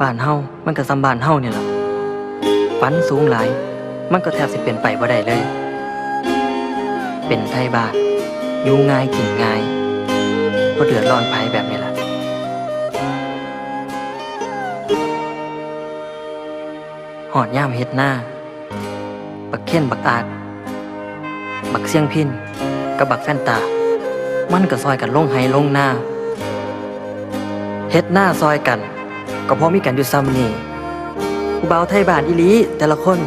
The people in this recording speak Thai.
บ้านเฮามันก็ซ้ำบ้านเฮาเนี่ยล่ะฝันสูงหลาย มันก็แทบสิเป็นไปบ่ได้เลย เป็นไทยบ้านอยู่ง่ายกินง่ายบ่เดือดร้อนไผแบบนี้ล่ะหอดย่ามเฮ็ดหน้า บักเค้นบักอากบักเสียงพินกับบักแฟนตา มันก็ซอยกันลงไห้ลงหน้าเฮ็ดหน้าซอยกัน ก็เพราะมีกันอยู่ซ้ำนี่ผู้บ่าวไทยบ้านอีหลีแต่ละคน